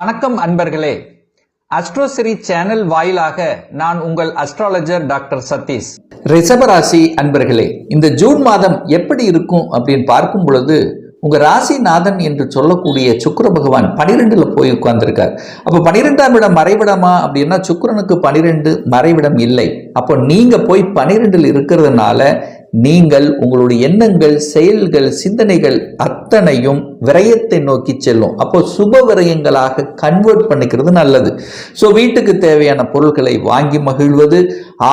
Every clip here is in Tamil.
வணக்கம் அன்பர்களே. அஸ்ட்ரோசிரி சேனல் வாயிலாக நான் உங்கள் அஸ்ட்ராலஜர் டாக்டர் சதீஷ். ரிஷபராசி அன்பர்களே இந்த ஜூன் மாதம் எப்படி இருக்கும் அப்படின்னு பார்க்கும் பொழுது உங்க ராசிநாதன் என்று சொல்லக்கூடிய சுக்கர பகவான் பனிரெண்டுல போய் உட்கார்ந்திருக்கார். அப்போ பனிரெண்டாம் இடம் மறைவிடமா அப்படின்னா சுக்கரனுக்கு பனிரெண்டு மறைவிடம் இல்லை. அப்போ நீங்க போய் பனிரெண்டில் இருக்கிறதுனால நீங்கள் உங்களுடைய எண்ணங்கள் செயல்கள் சிந்தனைகள் அத்தனையும் விரயத்தை நோக்கி செல்லும். அப்போ சுப விரயங்களாக கன்வெர்ட் பண்ணிக்கிறது நல்லது. ஸோ வீட்டுக்கு தேவையான பொருட்களை வாங்கி மகிழ்வது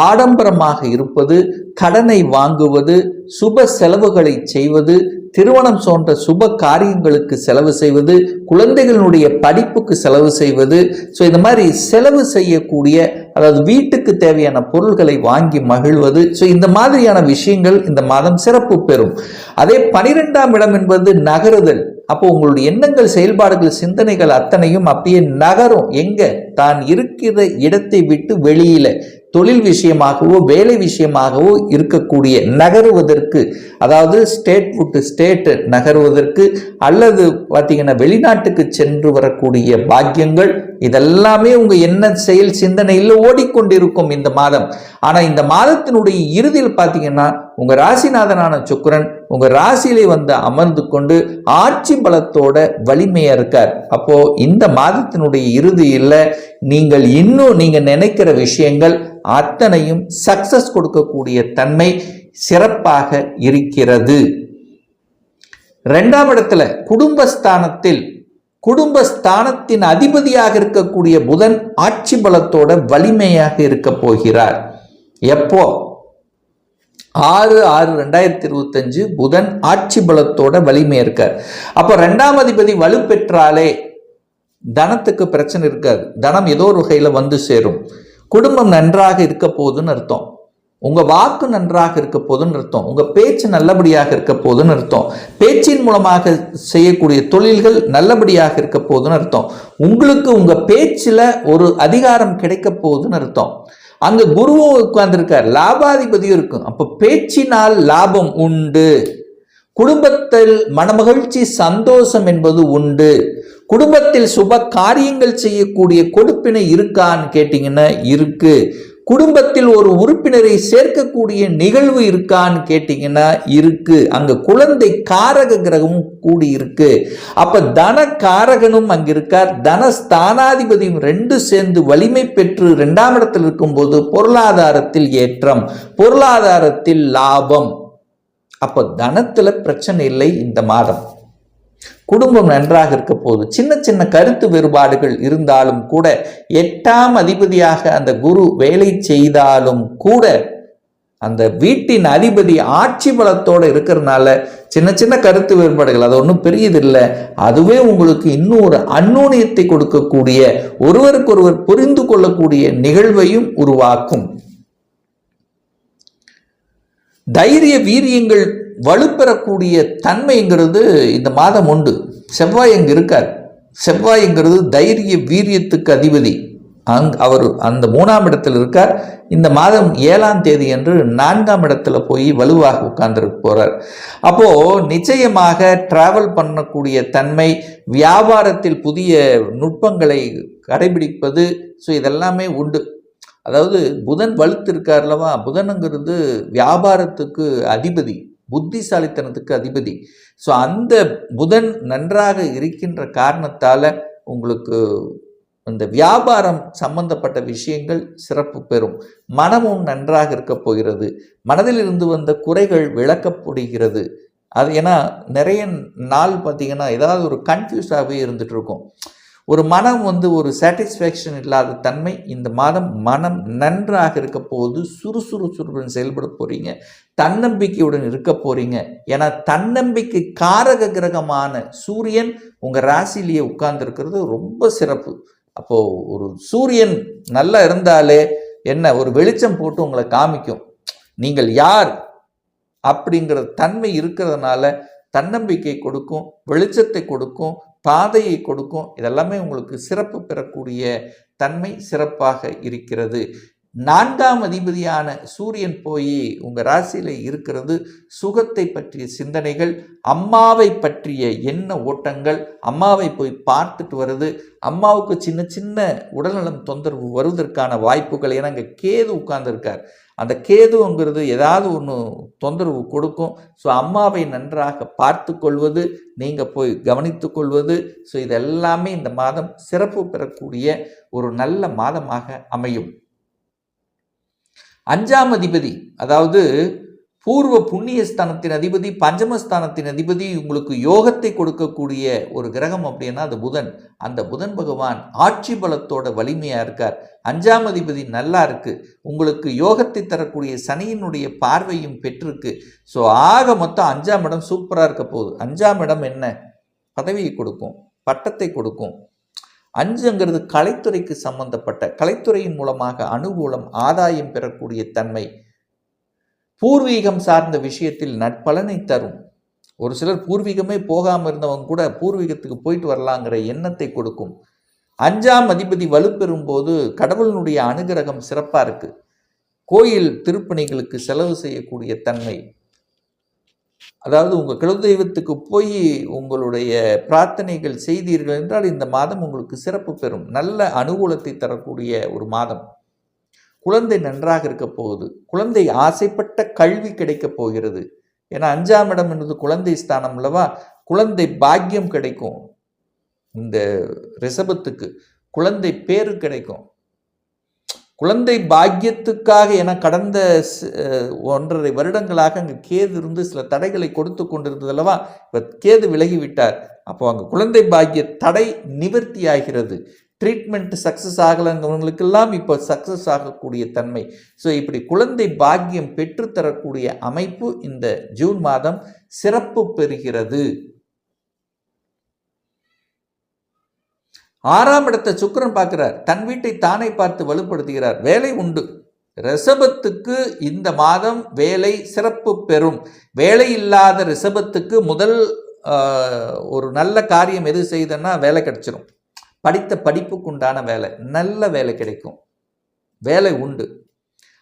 ஆடம்பரமாக இருப்பது கடனை வாங்குவது சுப செலவுகளை செய்வது திருமணம் போன்ற சுப காரியங்களுக்கு செலவு செய்வது குழந்தைகளுடைய படிப்புக்கு செலவு செய்வது. ஸோ இந்த மாதிரி செலவு செய்யக்கூடிய அதாவது வீட்டுக்கு தேவையான பொருள்களை வாங்கி மகிழ்வது. ஸோ இந்த மாதிரியான விஷயங்கள் இந்த மாதம் சிறப்பு பெறும். அதே பனிரெண்டாம் இடம் என்பது நகருதல். அப்போ உங்களுடைய எண்ணங்கள் செயல்பாடுகள் சிந்தனைகள் அத்தனையும் அப்படியே நகரும். எங்க? தான் இருக்கிற இடத்தை விட்டு வெளியில. தொழில் விஷயமாகவோ வேலை விஷயமாகவோ இருக்கக்கூடிய நகருவதற்கு அதாவது ஸ்டேட் விட்டு ஸ்டேட் நகருவதற்கு அல்லது பார்த்தீங்கன்னா வெளிநாட்டுக்கு சென்று வரக்கூடிய பாக்கியங்கள் இதெல்லாமே உங்கள் என்ன செயல் சிந்தனையில் ஓடிக்கொண்டிருக்கும் இந்த மாதம். ஆனால் இந்த மாதத்தினுடைய இறுதியில் பார்த்தீங்கன்னா உங்கள் ராசிநாதனான சுக்கரன் உங்கள் ராசியிலே வந்து அமர்ந்து கொண்டு ஆட்சி பலத்தோட வலிமையாக இருக்கார். அப்போ இந்த மாதத்தினுடைய இறுதியில் நீங்கள் இன்னும் நீங்கள் நினைக்கிற விஷயங்கள் அத்தனையும் சக்சஸ் கொடுக்கக்கூடிய தன்மை சிறப்பாக இருக்கிறது. ரெண்டாம் இடத்துல குடும்பஸ்தானத்தில் குடும்பஸ்தானத்தின் அதிபதியாக இருக்கக்கூடிய புதன் ஆட்சி பலத்தோட வலிமையாக இருக்க போகிறார். எப்போ? ஆறு ஆறு ரெண்டாயிரத்தி இருபத்தஞ்சு புதன் ஆட்சி பலத்தோட வலிமை இருக்கார். அப்போ ரெண்டாம் அதிபதி வலுப்பெற்றாலே தனத்துக்கு பிரச்சனை இருக்காது. தனம் ஏதோ ஒரு வகையில் வந்து சேரும். குடும்பம் நன்றாக இருக்க போகுதுன்னு அர்த்தம். உங்க வாக்கு நன்றாக இருக்க போதுன்னு அர்த்தம். உங்க பேச்சு நல்லபடியாக இருக்க போதுன்னு அர்த்தம். பேச்சின் மூலமாக செய்யக்கூடிய தொழில்கள் நல்லபடியாக இருக்க போதுன்னு அர்த்தம். உங்களுக்கு உங்க பேச்சில் ஒரு அதிகாரம் கிடைக்க போகுதுன்னு அர்த்தம். அங்க குருவும் உட்கார்ந்துருக்கார். லாபாதிபதியும் இருக்கும். அப்ப பேச்சினால் லாபம் உண்டு. குடும்பத்தில் மனமகிழ்ச்சி சந்தோஷம் என்பது உண்டு. குடும்பத்தில் சுப காரியங்கள் செய்யக்கூடிய கொடுப்பினை இருக்கான்னு கேட்டிங்கன்னா இருக்கு. குடும்பத்தில் ஒரு உறுப்பினரை சேர்க்கக்கூடிய நிகழ்வு இருக்கான்னு கேட்டிங்கன்னா இருக்கு. அங்கே குழந்தை காரக கிரகமும் கூடி இருக்கு. அப்போ தன காரகனும் அங்கே இருக்கார். தன ஸ்தானாதிபதியும் ரெண்டு சேர்ந்து வலிமை பெற்று ரெண்டாம் இடத்தில் இருக்கும்போது பொருளாதாரத்தில் ஏற்றம் பொருளாதாரத்தில் லாபம். அப்போ தனத்தில் பிரச்சனை இல்லை இந்த மாதம். குடும்பம் நன்றாக இருக்க போகுது சின்ன சின்ன கருத்து வேறுபாடுகள் இருந்தாலும் கூட எட்டாம் அதிபதியாக அந்த குரு வேலை செய்தாலும் கூட அந்த வீட்டின் அதிபதி ஆட்சி பலத்தோடு இருக்கிறதுனால சின்ன சின்ன கருத்து வேறுபாடுகள் அது ஒன்றும் பெரியதில்லை. அதுவே உங்களுக்கு இன்னும் ஒரு அந்நூனியத்தை கொடுக்கக்கூடிய ஒருவருக்கொருவர் புரிந்து கொள்ளக்கூடிய நிகழ்வையும் உருவாக்கும். தைரிய வீரியங்கள் வலுப்பெறக்கூடிய தன்மைங்கிறது இந்த மாதம் உண்டு. செவ்வாய் அங்கு இருக்கார். செவ்வாய்ங்கிறது தைரிய வீரியத்துக்கு அதிபதி. அங் அவர் அந்த மூணாம் இடத்தில் இருக்கார். இந்த மாதம் ஏழாம் தேதி என்று நான்காம் இடத்துல போய் வலுவாக உட்கார்ந்துருக்கு போகிறார் அப்போ நிச்சயமாக டிராவல் பண்ணக்கூடிய தன்மை வியாபாரத்தில் புதிய நுட்பங்களை கடைபிடிப்பது ஸோ இதெல்லாமே உண்டு. அதாவது புதன் வலுத்து இருக்கார்லவா புதனுங்கிறது வியாபாரத்துக்கு அதிபதி. புத்திசாலித்தனத்துக்கு அதிபதி. ஸோ அந்த புதன் நன்றாக இருக்கின்ற காரணத்தால் உங்களுக்கு இந்த வியாபாரம் சம்பந்தப்பட்ட விஷயங்கள் சிறப்பு பெறும். மனமும் நன்றாக இருக்க போகிறது. மனதில் இருந்து வந்த குறைகள் விளக்கப்படுகிறது. அது ஏன்னா நிறைய நாள் பார்த்திங்கன்னா ஏதாவது ஒரு கன்ஃபியூஸாகவே இருந்துட்டு இருக்கும். ஒரு மனம் வந்து ஒரு சாட்டிஸ்ஃபேக்ஷன் இல்லாத தன்மை இந்த மாதம் மனம் நன்றாக இருக்க போது சுறுசுறு செயல்பட போகிறீங்க தன்னம்பிக்கையுடன் இருக்க போகிறீங்க ஏன்னா தன்னம்பிக்கை காரக கிரகமான சூரியன் உங்கள் ராசிலேயே உட்கார்ந்துருக்கிறது ரொம்ப சிறப்பு. அப்போது ஒரு சூரியன் நல்லா இருந்தாலே என்ன ஒரு வெளிச்சம் போட்டு உங்களை காமிக்கும். நீங்கள் யார்? அப்படிங்கிற தன்மை இருக்கிறதுனால தன்னம்பிக்கை கொடுக்கும் வெளிச்சத்தை கொடுக்கும் பாதையை கொடுக்கும். இதெல்லாமே உங்களுக்கு சிறப்பு பெறக்கூடிய தன்மை சிறப்பாக இருக்கிறது. நான்காம் அதிபதியான சூரியன் போய் உங்கள் ராசியில் இருக்கிறது சுகத்தை பற்றிய சிந்தனைகள் அம்மாவை பற்றிய எண்ண ஓட்டங்கள் அம்மாவை போய் பார்த்துட்டு வருது அம்மாவுக்கு சின்ன சின்ன உடல்நலம் தொந்தரவு வருவதற்கான வாய்ப்புகள். ஏன்னா அங்கே கேது உட்கார்ந்துருக்கார். அந்த கேதுங்கிறது ஏதாவது ஒன்று தொந்தரவு கொடுக்கும். ஸோ அம்மாவை நன்றாக பார்த்து கொள்வது நீங்கள் போய் கவனித்து கொள்வது. ஸோ இதெல்லாமே இந்த மாதம் சிறப்பு பெறக்கூடிய ஒரு நல்ல மாதமாக அமையும். அஞ்சாம் அதிபதி அதாவது பூர்வ புண்ணியஸ்தானத்தின் அதிபதி பஞ்சமஸ்தானத்தின் அதிபதி உங்களுக்கு யோகத்தை கொடுக்கக்கூடிய ஒரு கிரகம் அப்படின்னா அது புதன். அந்த புதன் பகவான் ஆட்சி பலத்தோட வலிமையாக இருக்கார். அஞ்சாம் அதிபதி நல்லா இருக்கு. உங்களுக்கு யோகத்தை தரக்கூடிய சனியினுடைய பார்வையும் பெற்றிருக்கு. ஸோ ஆக மொத்தம் அஞ்சாம் இடம் சூப்பராக இருக்க போகுது. அஞ்சாம் இடம் என்ன? பதவியை கொடுக்கும் பட்டத்தை கொடுக்கும். அஞ்சுங்கிறது கலைத்துறைக்கு சம்பந்தப்பட்ட கலைத்துறையின் மூலமாக அனுகூலம் ஆதாயம் பெறக்கூடிய தன்மை. பூர்வீகம் சார்ந்த விஷயத்தில் நட்பலனை தரும். ஒரு சிலர் பூர்வீகமே போகாமல் இருந்தவங்க கூட பூர்வீகத்துக்கு போயிட்டு வரலாங்கிற எண்ணத்தை கொடுக்கும். அஞ்சாம் அதிபதி வலுப்பெறும் போது கடவுளினுடைய அனுகிரகம் சிறப்பாக இருக்கு. கோயில் திருப்பணிகளுக்கு செலவு செய்யக்கூடிய தன்மை. அதாவது உங்கள் குலதெய்வத்துக்கு போய் உங்களுடைய பிரார்த்தனைகள் செய்தீர்கள் என்றால் இந்த மாதம் உங்களுக்கு சிறப்பு பெறும். நல்ல அனுகூலத்தை தரக்கூடிய ஒரு மாதம். குழந்தை நன்றாக இருக்க போகுது. குழந்தை ஆசைப்பட்ட கல்வி கிடைக்கப் போகிறது. ஏன்னா அஞ்சாம் இடம் என்பது குழந்தை ஸ்தானம் அல்லவா? குழந்தை பாக்கியம் கிடைக்கும். இந்த ரிசபத்துக்கு குழந்தை பேரு கிடைக்கும். குழந்தை பாக்கியத்துக்காக என கடந்த ஒன்றரை வருடங்களாக அங்கே கேது இருந்து சில தடைகளை கொடுத்து கொண்டிருந்தது அல்லவா? இப்போ கேது விலகி விட்டார் அப்போ அங்கே குழந்தை பாக்கிய தடை நிவர்த்தி ஆகிறது ட்ரீட்மெண்ட் சக்ஸஸ் ஆகலைங்கிறவங்களுக்கெல்லாம் இப்போ சக்ஸஸ் ஆகக்கூடிய தன்மை. ஸோ இப்படி குழந்தை பாக்கியம் பெற்றுத்தரக்கூடிய அமைப்பு இந்த ஜூன் மாதம் சிறப்பு பெறுகிறது. ஆறாம் இடத்தை சுக்கிரன் பார்க்கிறார். தன் வீட்டை தானே பார்த்து வலுப்படுத்துகிறார். வேலை உண்டு. ரிஷபத்துக்கு இந்த மாதம் வேலை சிறப்பு பெறும். வேலை இல்லாத ரிஷபத்துக்கு முதல் ஒரு நல்ல காரியம் எது செய்தன்னா வேலை கிடைச்சிரும். படித்த படிப்புக்கு உண்டான வேலை. நல்ல வேலை கிடைக்கும். வேலை உண்டு.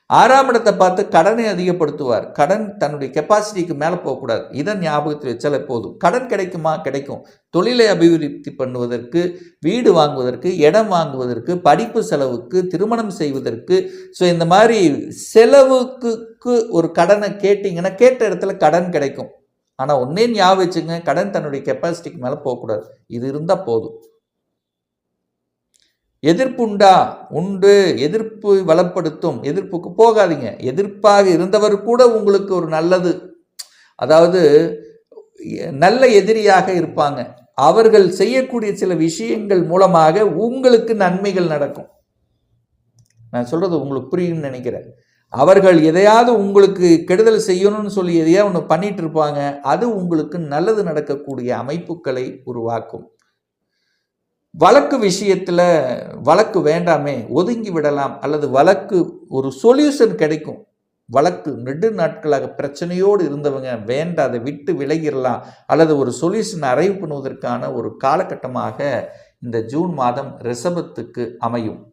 ஆறாம் இடத்தை பார்த்து கடனை அதிகப்படுத்துவார். கடன் தன்னுடைய கெப்பாசிட்டிக்கு மேலே போகக்கூடாது. இதை ஞாபகத்தில் வச்சாலே போதும். கடன் கிடைக்குமா? கிடைக்கும். தொழிலை அபிவிருத்தி பண்ணுவதற்கு வீடு வாங்குவதற்கு இடம் வாங்குவதற்கு படிப்பு செலவுக்கு திருமணம் செய்வதற்கு ஸோ இந்த மாதிரி செலவுக்கு ஒரு கடனை கேட்டிங்கன்னா கேட்ட இடத்துல கடன் கிடைக்கும். ஆனால் ஒன்றே ஞாபகம் வச்சுங்க கடன் தன்னுடைய கெப்பாசிட்டிக்கு மேலே போகக்கூடாது. இது இருந்தால் போதும். எதிர்ப்புண்டா? உண்டு. எதிர்ப்பு வளப்படுத்தும். எதிர்ப்புக்கு போகாதீங்க. எதிர்ப்பாக இருந்தவர் கூட உங்களுக்கு ஒரு நல்லது. அதாவது நல்ல எதிரியாக இருப்பாங்க. அவர்கள் செய்யக்கூடிய சில விஷயங்கள் மூலமாக உங்களுக்கு நன்மைகள் நடக்கும். நான் சொல்றது உங்களுக்கு புரியும்னு நினைக்கிறேன். அவர்கள் எதையாவது உங்களுக்கு கெடுதல் செய்யணும்னு சொல்லி எதையா ஒன்று பண்ணிட்டு இருப்பாங்க. அது உங்களுக்கு நல்லது நடக்கக்கூடிய அமைப்புகளை உருவாக்கும். வழக்கு விஷயத்தில் வழக்கு வேண்டாமே ஒதுங்கி விடலாம் அல்லது வழக்கு ஒரு சொல்யூஷன் கிடைக்கும். வழக்கு நெடு நாட்களாக பிரச்சனையோடு இருந்தவங்க வேண்டாம் அதை விட்டு விலகிடலாம் அல்லது ஒரு சொல்யூஷன் அரைவ் பண்ணுவதற்கான ஒரு காலகட்டமாக இந்த ஜூன் மாதம் ரிஷபத்துக்கு அமையும்.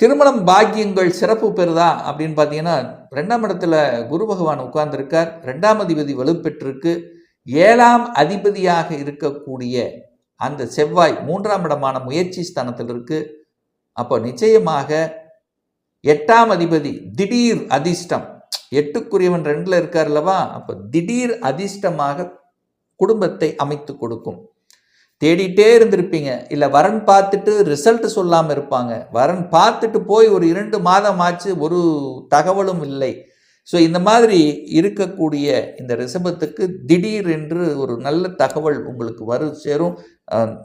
திருமணம் பாக்கியங்கள் சிறப்பு பெறுதா? அப்படின்னு பார்த்தீங்கன்னா ரெண்டாம் இடத்துல குரு பகவான் உட்கார்ந்துருக்கார். ரெண்டாம் அதிபதி வலுப்பெற்றிருக்கு. ஏழாம் அதிபதியாக இருக்கக்கூடிய அந்த செவ்வாய் மூன்றாம் இடமான முயற்சி ஸ்தானத்தில் இருக்கு. அப்போ நிச்சயமாக எட்டாம் அதிபதி திடீர் அதிர்ஷ்டம். எட்டுக்குரியவன் ரெண்டில் இருக்கார் அல்லவா? அப்போ திடீர் அதிர்ஷ்டமாக குடும்பத்தை அமைத்து கொடுக்கும். தேடிட்டே இருந்திருப்பீங்க. இல்லை வரன் பார்த்துட்டு ரிசல்ட் சொல்லாமல் இருப்பாங்க. வரன் பார்த்துட்டு போய் ஒரு இரண்டு மாதம் ஆச்சு ஒரு தகவலும் இல்லை. ஸோ இந்த மாதிரி இருக்கக்கூடிய இந்த ரிசபத்துக்கு திடீர் என்று ஒரு நல்ல தகவல் உங்களுக்கு வரு சேரும்.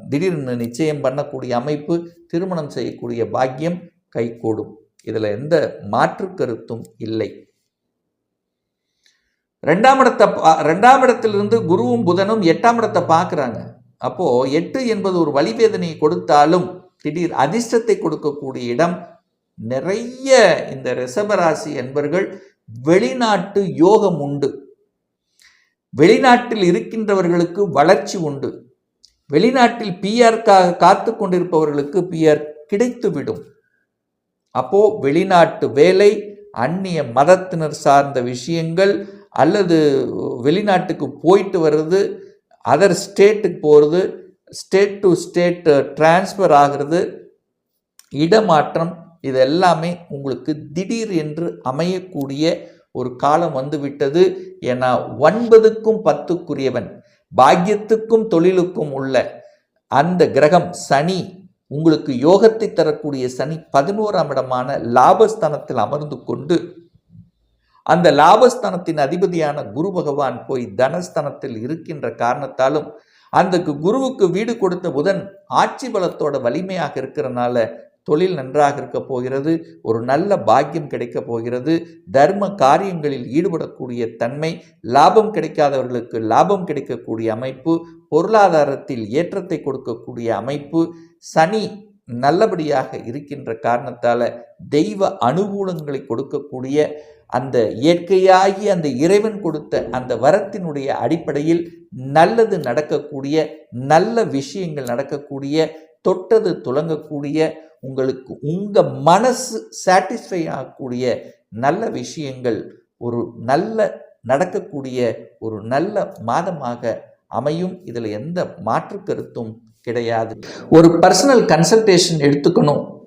திடீர்னு நிச்சயம் பண்ணக்கூடிய அமைப்பு திருமணம் செய்யக்கூடிய பாக்கியம் கைகூடும். இதில் எந்த மாற்று கருத்தும் இல்லை. ரெண்டாம் இடத்தை பா- ரெண்டாம் இடத்திலிருந்து குருவும் புதனும் எட்டாம் இடத்தை பார்க்குறாங்க. அப்போது எட்டு என்பது ஒரு வழிவேதனையை கொடுத்தாலும் திடீர் அதிர்ஷ்டத்தை கொடுக்கக்கூடிய இடம் நிறைய இந்த ரிஷபராசி என்பர்கள் வெளிநாட்டு யோகம் உண்டு. வெளிநாட்டில் இருக்கின்றவர்களுக்கு வளர்ச்சி உண்டு. வெளிநாட்டில் பிஆர்க்காக காத்து கொண்டிருப்பவர்களுக்கு பிஆர் கிடைத்துவிடும் அப்போ வெளிநாட்டு வேலை அந்நிய மதத்தினர் சார்ந்த விஷயங்கள் அல்லது வெளிநாட்டுக்கு போயிட்டு வர்றது அதர் ஸ்டேட்டுக்கு போகிறது ஸ்டேட் டு ஸ்டேட் டிரான்ஸ்ஃபர் ஆகிறது இடமாற்றம் இது எல்லாமே உங்களுக்கு திடீர் என்று அமையக்கூடிய ஒரு காலம் வந்துவிட்டது. என ஒன்பதுக்கும் பத்துக்குரியவன் பாக்கியத்துக்கும் தொழிலுக்கும் உள்ள அந்த கிரகம் சனி உங்களுக்கு யோகத்தை தரக்கூடிய சனி பதினோராம் இடமான லாபஸ்தானத்தில் அமர்ந்து கொண்டு அந்த லாபஸ்தானத்தின் அதிபதியான குரு பகவான் போய் தனஸ்தானத்தில் இருக்கின்ற காரணத்தாலும் அந்த குருவுக்கு வீடு கொடுத்த புதன் ஆட்சி பலத்தோட வலிமையாக இருக்கிறனால தொழில் நன்றாக இருக்க போகிறது ஒரு நல்ல பாக்கியம் கிடைக்க போகிறது தர்ம காரியங்களில் ஈடுபடக்கூடிய தன்மை லாபம் கிடைக்காதவர்களுக்கு லாபம் கிடைக்கக்கூடிய அமைப்பு பொருளாதாரத்தில் ஏற்றத்தை கொடுக்கக்கூடிய அமைப்பு சனி நல்லபடியாக இருக்கின்ற காரணத்தால் தெய்வ அனுகூலங்களை கொடுக்கக்கூடிய அந்த இயற்கையாகி அந்த இறைவன் கொடுத்த அந்த வரத்தினுடைய அடிப்படையில் நல்லது நடக்கக்கூடிய நல்ல விஷயங்கள் நடக்கக்கூடிய தொட்டது துலங்கக்கூடிய உங்களுக்கு உங்கள் மனசு சாட்டிஸ்ஃபை ஆகக்கூடிய நல்ல விஷயங்கள் ஒரு நல்ல நடக்கக்கூடிய ஒரு நல்ல மாதமாக அமையும். இதில் எந்த மாற்று கருத்தும் கிடையாது. ஒரு பர்சனல் கன்சல்டேஷன் எடுத்துக்கணும்.